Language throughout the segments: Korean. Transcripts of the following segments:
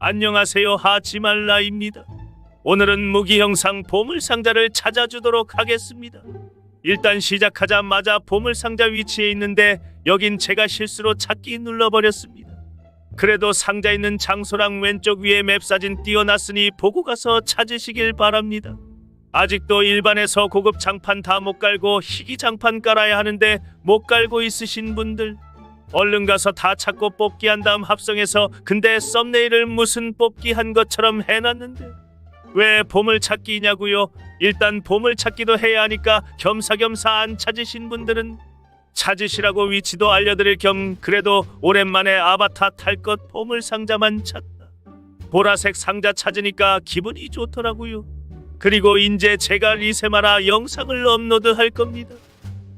안녕하세요 하지말라입니다. 오늘은 무기 형상 보물 상자를 찾아주도록 하겠습니다. 일단 시작하자마자 보물 상자 위치에 있는데 여긴 제가 실수로 찾기 눌러버렸습니다. 그래도 상자 있는 장소랑 왼쪽 위에 맵 사진 띄워놨으니 보고 가서 찾으시길 바랍니다. 아직도 일반에서 고급 장판 다 못 깔고 희귀 장판 깔아야 하는데 못 깔고 있으신 분들 얼른 가서 다 찾고 뽑기 한 다음 합성해서 근데 썸네일을 무슨 뽑기 한 것처럼 해놨는데 왜 보물 찾기냐고요? 일단 보물 찾기도 해야 하니까 겸사겸사 안 찾으신 분들은 찾으시라고 위치도 알려드릴 겸 그래도 오랜만에 아바타 탈 것 보물 상자만 찾다. 보라색 상자 찾으니까 기분이 좋더라고요. 그리고 이제 제가 리세마라 영상을 업로드할 겁니다.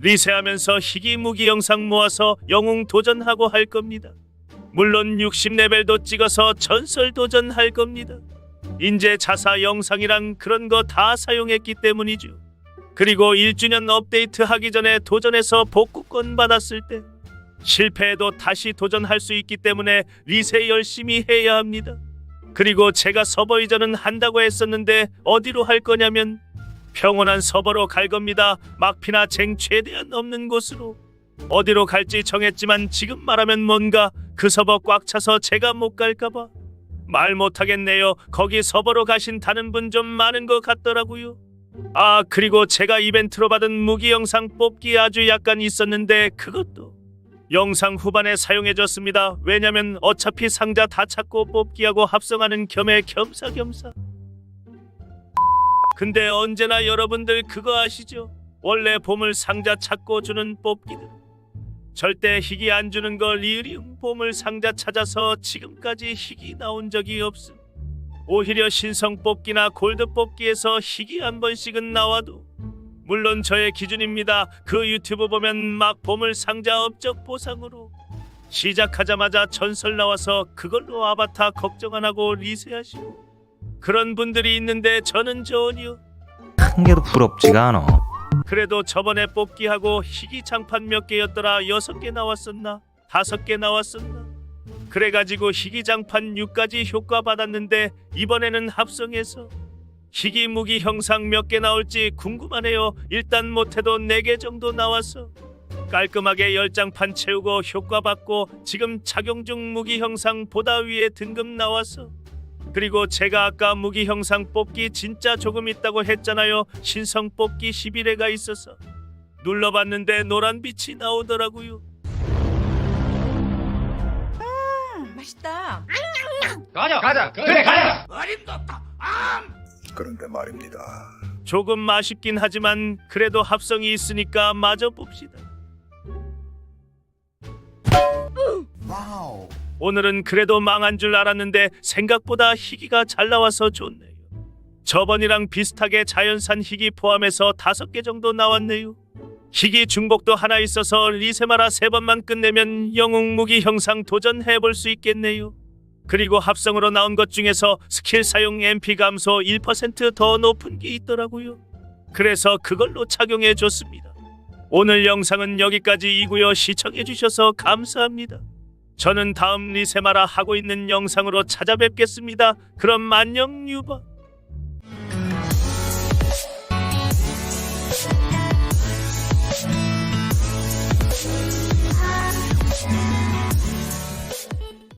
리세하면서 희귀 무기 영상 모아서 영웅 도전하고 할 겁니다. 물론 60레벨도 찍어서 전설 도전할 겁니다. 인제 자사 영상이랑 그런 거 다 사용했기 때문이죠. 그리고 1주년 업데이트 하기 전에 도전해서 복구권 받았을 때 실패해도 다시 도전할 수 있기 때문에 리세 열심히 해야 합니다. 그리고 제가 서버 이전은 한다고 했었는데 어디로 할 거냐면 평온한 서버로 갈 겁니다. 막피나 쟁 최대한 없는 곳으로. 어디로 갈지 정했지만 지금 말하면 뭔가 그 서버 꽉 차서 제가 못 갈까봐 말 못하겠네요. 거기 서버로 가신다는 분 좀 많은 것 같더라고요. 아 그리고 제가 이벤트로 받은 무기 영상 뽑기 아주 약간 있었는데 그것도 영상 후반에 사용해줬습니다. 왜냐면 어차피 상자 다 찾고 뽑기하고 합성하는 겸에 겸사겸사. 근데 언제나 여러분들 그거 아시죠? 원래 보물 상자 찾고 주는 뽑기들. 절대 희귀 안 주는 거 리으리움 보물 상자 찾아서 지금까지 희귀 나온 적이 없음. 오히려 신성 뽑기나 골드 뽑기에서 희귀 한 번씩은 나와도 물론 저의 기준입니다. 그 유튜브 보면 막 보물 상자 업적 보상으로 시작하자마자 전설 나와서 그걸로 아바타 걱정 안 하고 리세하시고 그런 분들이 있는데 저는 전혀. 한 개도 부럽지가 않아. 그래도 저번에 뽑기하고 희귀 장판 몇 개였더라. 여섯 개 나왔었나? 다섯 개 나왔었나? 그래가지고 희귀 장판 6까지 효과 받았는데 이번에는 합성해서 희귀 무기 형상 몇 개 나올지 궁금하네요. 일단 못해도 4개 정도 나왔어 깔끔하게 10장판 채우고 효과 받고 지금 착용 중 무기 형상 보다 위에 등급 나왔어 그리고 제가 아까 무기 형상 뽑기 진짜 조금 있다고 했잖아요. 신성 뽑기 11회가 있어서 눌러봤는데 노란 빛이 나오더라고요. 맛있다. 가자 가자 그래 가자 그런데 말입니다. 조금 맛있긴 하지만 그래도 합성이 있으니까 마저 봅시다. 오늘은 그래도 망한 줄 알았는데 생각보다 희귀가 잘 나와서 좋네요. 저번이랑 비슷하게 자연산 희귀 포함해서 다섯 개 정도 나왔네요. 희귀 중복도 하나 있어서 리세마라 세 번만 끝내면 영웅 무기 형상 도전해볼 수 있겠네요. 그리고 합성으로 나온 것 중에서 스킬 사용 MP 감소 1%더 높은 게 있더라고요. 그래서 그걸로 착용해 줬습니다. 오늘 영상은 여기까지이고요. 시청해 주셔서 감사합니다. 저는 다음 리세마라 하고 있는 영상으로 찾아뵙겠습니다. 그럼 안녕 유바.